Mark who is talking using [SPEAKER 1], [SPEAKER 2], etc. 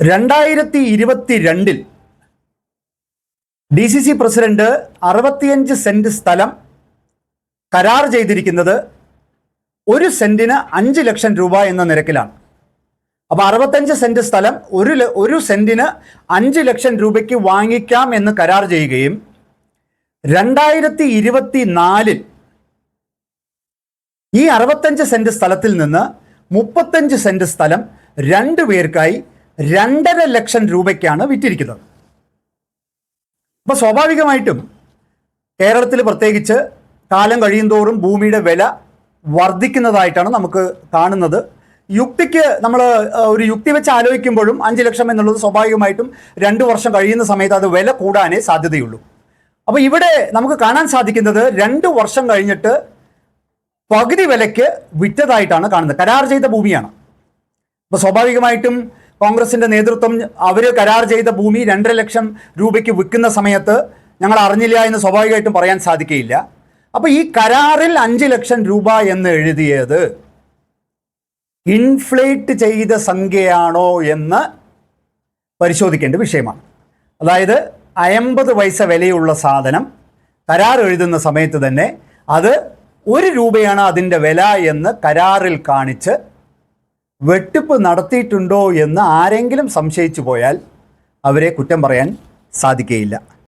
[SPEAKER 1] രണ്ടായിരത്തി ഇരുപത്തി രണ്ടിൽ ഡി സി സി പ്രസിഡന്റ് അറുപത്തിയഞ്ച് സെന്റ് സ്ഥലം കരാർ ചെയ്തിരിക്കുന്നത് ഒരു സെന്റിന് അഞ്ച് ലക്ഷം രൂപ എന്ന നിരക്കിലാണ്. അപ്പോൾ അറുപത്തഞ്ച് സെന്റ് സ്ഥലം ഒരു ഒരു സെന്റിന് അഞ്ച് ലക്ഷം രൂപയ്ക്ക് വാങ്ങിക്കാം എന്ന് കരാർ ചെയ്യുകയും രണ്ടായിരത്തി ഇരുപത്തി നാലിൽ ഈ അറുപത്തഞ്ച് സെന്റ് സ്ഥലത്തിൽ നിന്ന് മുപ്പത്തഞ്ച് സെന്റ് സ്ഥലം രണ്ടു പേർക്കായി രണ്ടര ലക്ഷം രൂപയ്ക്കാണ് വിറ്റിരിക്കുന്നത്. അപ്പോൾ സ്വാഭാവികമായിട്ടും കേരളത്തിൽ പ്രത്യേകിച്ച് കാലം കഴിയുന്തോറും ഭൂമിയുടെ വില വർദ്ധിക്കുന്നതായിട്ടാണ് നമുക്ക് കാണുന്നത്. യുക്തിക്ക് നമ്മൾ ഒരു യുക്തി വെച്ച് ആലോചിക്കുമ്പോഴും അഞ്ച് ലക്ഷം എന്നുള്ളത് സ്വാഭാവികമായിട്ടും രണ്ട് വർഷം കഴിയുന്ന സമയത്ത് അത് വില കൂടാനേ സാധ്യതയുള്ളൂ. അപ്പോൾ ഇവിടെ നമുക്ക് കാണാൻ സാധിക്കുന്നത് രണ്ട് വർഷം കഴിഞ്ഞിട്ട് പകുതി വിലയ്ക്ക് വിറ്റതായിട്ടാണ് കാണുന്നത്. കരാർ ചെയ്ത ഭൂമിയാണ്. അപ്പോൾ സ്വാഭാവികമായിട്ടും കോൺഗ്രസിന്റെ നേതൃത്വം അവർ കരാർ ചെയ്ത ഭൂമി രണ്ടര ലക്ഷം രൂപയ്ക്ക് വിൽക്കുന്ന സമയത്ത് ഞങ്ങൾ അറിഞ്ഞില്ല എന്ന് സ്വാഭാവികമായിട്ടും പറയാൻ സാധിക്കുകയില്ല അപ്പോൾ ഈ കരാറിൽ അഞ്ച് ലക്ഷം രൂപ എന്ന് എഴുതിയത് ഇൻഫ്ലേറ്റ് ചെയ്ത സംഖ്യയാണോ എന്ന് പരിശോധിക്കേണ്ട വിഷയമാണ്. അതായത് അമ്പത് പൈസ വിലയുള്ള സാധനം കരാർ എഴുതുന്ന സമയത്ത് തന്നെ അത് ഒരു രൂപയാണ് അതിന്റെ വില എന്ന് കരാറിൽ കാണിച്ച് വെട്ടിപ്പ് നടത്തിയിട്ടുണ്ടോ എന്ന് ആരെങ്കിലും സംശയിച്ചു പോയാൽ അവരെ കുറ്റം പറയാൻ സാധിക്കുകയില്ല